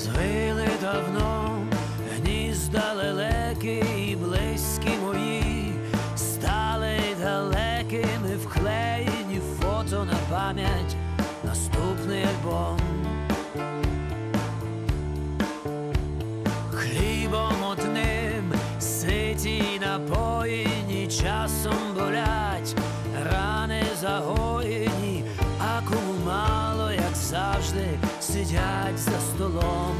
звили давно гнізда лелеки і близькі мої, стали далекими, вклеєні фото на пам'ять, наступний альбом. Хлібом одним ситі напоїні часом болять, рани загоні. Завжди, сидять за столом.